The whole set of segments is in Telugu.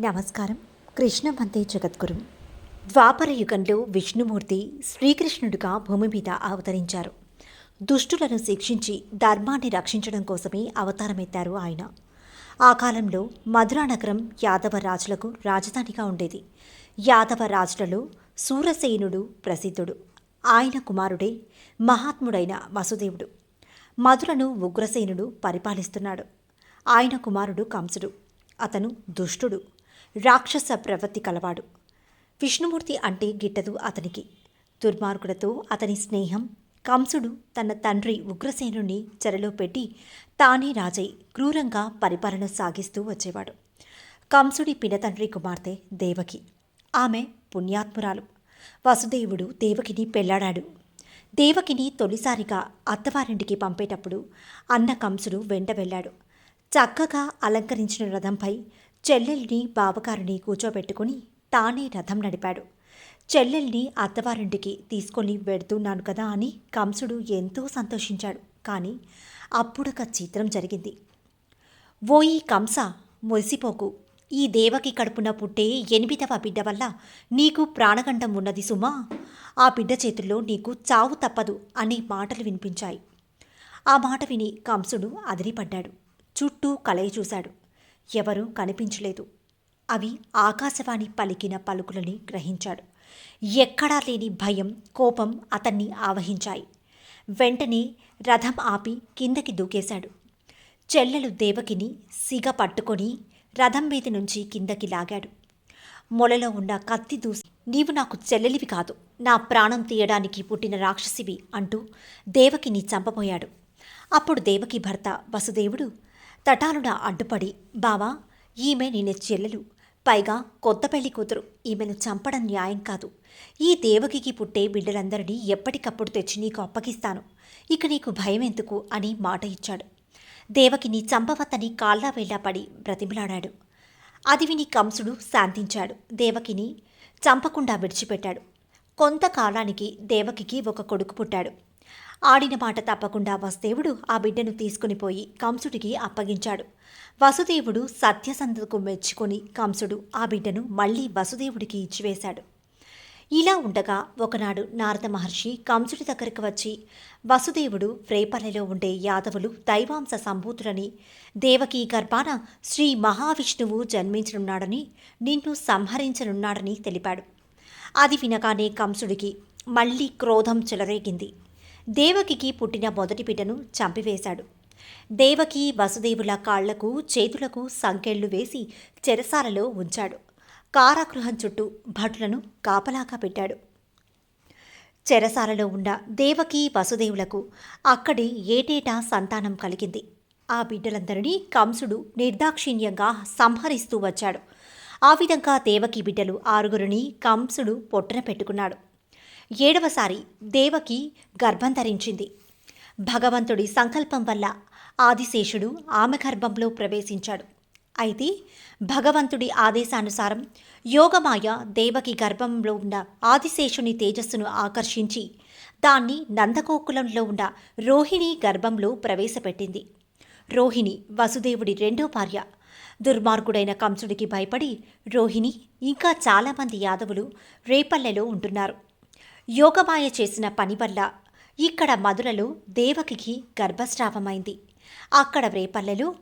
నమస్కారం. కృష్ణవంతే జగద్గురు. ద్వాపర యుగంలో విష్ణుమూర్తి శ్రీకృష్ణుడిగా భూమి మీద అవతరించారు. దుష్టులను శిక్షించి ధర్మాన్ని రక్షించడం కోసమే అవతారమెత్తారు ఆయన. ఆ కాలంలో మధురా నగరం యాదవ రాజులకు రాజధానిగా ఉండేది. యాదవ రాజులలో సూరసేనుడు ప్రసిద్ధుడు. ఆయన కుమారుడే మహాత్ముడైన వసుదేవుడు. మధురను ఉగ్రసేనుడు పరిపాలిస్తున్నాడు. ఆయన కుమారుడు కంసుడు. అతను దుష్టుడు. రాక్షస ప్రవృత్తి కలవాడు. విష్ణుమూర్తి అంటే గిట్టదు అతనికి. దుర్మార్గులతో అతని స్నేహం కంసుడు తన తండ్రి ఉగ్రసేనుని చెరలో పెట్టి తానే రాజై క్రూరంగా పరిపాలన సాగిస్తూ వచ్చేవాడు. కంసుడి పినతండ్రి కుమార్తె దేవకి. ఆమె పుణ్యాత్మురాలు. వసుదేవుడు దేవకిని పెళ్ళాడాడు. దేవకిని తొలిసారిగా అత్తవారింటికి పంపేటప్పుడు అన్న కంసుడు వెంట వెళ్ళాడు. చక్కగా అలంకరించిన రథంపై చెల్లెల్ని బావగారిని కూర్చోబెట్టుకుని తానే రథం నడిపాడు. చెల్లెల్ని అత్తవారింటికి తీసుకొని వెడుతున్నాను కదా అని కంసుడు ఎంతో సంతోషించాడు. కానీ అప్పుడొక చిత్రం జరిగింది. ఓయి కంస మురిసిపోకు. ఈ దేవకి కడుపున పుట్టే ఎనిమిదవ బిడ్డ వల్ల నీకు ప్రాణగండం ఉన్నది సుమా. ఆ బిడ్డ చేతుల్లో నీకు చావు తప్పదు అనే మాటలు వినిపించాయి. ఆ మాట విని కంసుడు అదిరిపడ్డాడు. చుట్టూ కలయి చూశాడు. ఎవరూ కనిపించలేదు. అవి ఆకాశవాణి పలికిన పలుకులని గ్రహించాడు. ఎక్కడా లేని భయం కోపం అతన్ని ఆవహించాయి. వెంటనే రథం ఆపి కిందకి దూకేశాడు. చెల్లెలు దేవకిని సిగ పట్టుకొని రథం మీద నుంచి కిందకి లాగాడు. మొలలో ఉన్న కత్తి దూసి నీవు నాకు చెల్లెలివి కాదు. నా ప్రాణం తీయడానికి పుట్టిన రాక్షసివి అంటూ దేవకిని చంపబోయాడు. అప్పుడు దేవకి భర్త వసుదేవుడు తటాలున అడ్డుపడి బావా ఈమె నేను చెల్లెలు. పైగా కొత్త పెళ్ళి కూతురు. ఈమెను చంపడం న్యాయం కాదు. ఈ దేవకికి పుట్టే బిడ్డలందరినీ ఎప్పటికప్పుడు తెచ్చి నీకు అప్పగిస్తాను. ఇక నీకు భయం ఎందుకు అని మాట ఇచ్చాడు. దేవకిని చంపవతని కాళ్ళ వేళ్ళ పడి బ్రతిమలాడాడు. అది విని కంసుడు శాంతించాడు. దేవకిని చంపకుండా విడిచిపెట్టాడు. కొంతకాలానికి దేవకికి ఒక కొడుకు పుట్టాడు. ఆడిన మాట తప్పకుండా వసుదేవుడు ఆ బిడ్డను తీసుకుని పోయి కంసుడికి అప్పగించాడు. వసుదేవుడు సత్యసంధకు మెచ్చుకొని కంసుడు ఆ బిడ్డను మళ్ళీ వసుదేవుడికి ఇచ్చివేశాడు. ఇలా ఉండగా ఒకనాడు నారద మహర్షి కంసుడి దగ్గరకు వచ్చి వసుదేవుడు రేపల్లెలో ఉండే యాదవులు దైవాంశ సంభూతులని దేవకీ గర్భాన శ్రీ మహావిష్ణువు జన్మించనున్నాడని నిన్ను సంహరించనున్నాడని తెలిపాడు. అది వినగానే కంసుడికి మళ్ళీ క్రోధం చెలరేగింది. దేవకికి పుట్టిన మొదటి బిడ్డను చంపివేశాడు. దేవకి వసుదేవుల కాళ్ళకు చేతులకు సంకెళ్ళు వేసి చెరసాలలో ఉంచాడు. కారాగృహం చుట్టూ భటులను కాపలాగా పెట్టాడు. చెరసాలలో ఉన్న దేవకి వసుదేవులకు అక్కడి ఏటేటా సంతానం కలిగింది. ఆ బిడ్డలందరినీ కంసుడు నిర్దాక్షిణ్యంగా సంహరిస్తూ వచ్చాడు. ఆ విధంగా దేవకి బిడ్డలు ఆరుగురిని కంసుడు పొట్టన పెట్టుకున్నాడు. ఏడవసారి దేవకి గర్భం ధరించింది. భగవంతుడి సంకల్పం వల్ల ఆదిశేషుడు ఆమె గర్భంలో ప్రవేశించాడు. అయితే భగవంతుడి ఆదేశానుసారం యోగమాయ దేవకి గర్భంలో ఉన్న ఆదిశేషుని తేజస్సును ఆకర్షించి దాన్ని నందగోకులంలో ఉన్న రోహిణి గర్భంలో ప్రవేశపెట్టింది. రోహిణి వసుదేవుడి రెండో భార్య. దుర్మార్గుడైన కంసుడికి భయపడి రోహిణి ఇంకా చాలామంది యాదవులు రేపల్లెలో ఉంటున్నారు. యోగమాయ చేసిన పని వల్ల ఇక్కడ మధురలో దేవకికి గర్భస్రావమైంది. అక్కడ రేపల్లెలో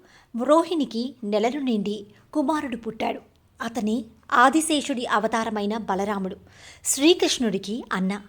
రోహిణికి నెలలు నిండి కుమారుడు పుట్టాడు. అతని ఆదిశేషుడి అవతారమైన బలరాముడు శ్రీకృష్ణుడికి అన్న.